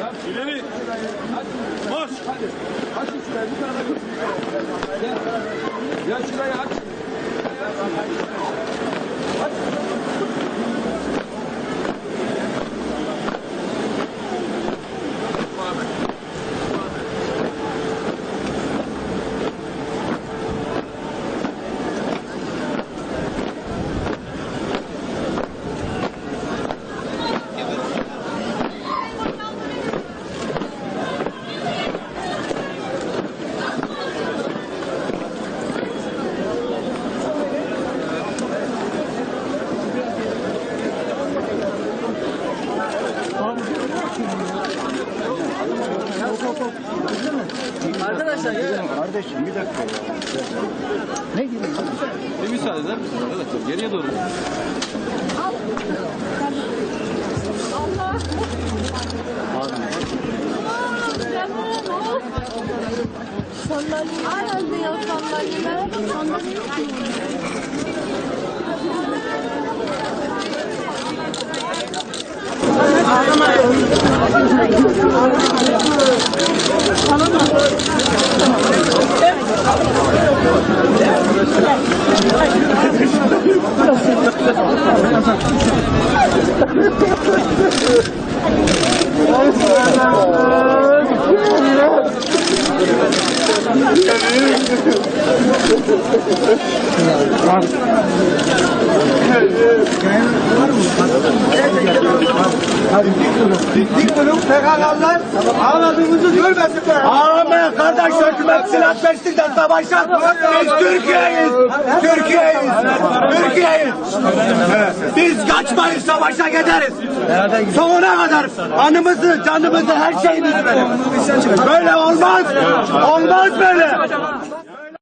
İleri. Marş. Aç şurayı bir götür. Gel. Gel şurayı aç. Kardeşim bir dakika ya. Ne gibi? Bir müsaade eder misin arkadaşlar? Geriye doğru. Sandalye herhalde ya sandalyeler. Sandalye yok mu? Dik durun PKK'lılar ağladığımızı görmesinler. Ağlamayın kardeş hükümet silah de savaşalım. Biz Türkiye'yiz. Türkiye'yiz. Türkiye'yiz. Biz kaçmayız savaşa gideriz. Sonuna kadar anımızı, canımızı, her şeyimizi verin. Böyle olmaz. Olmaz böyle.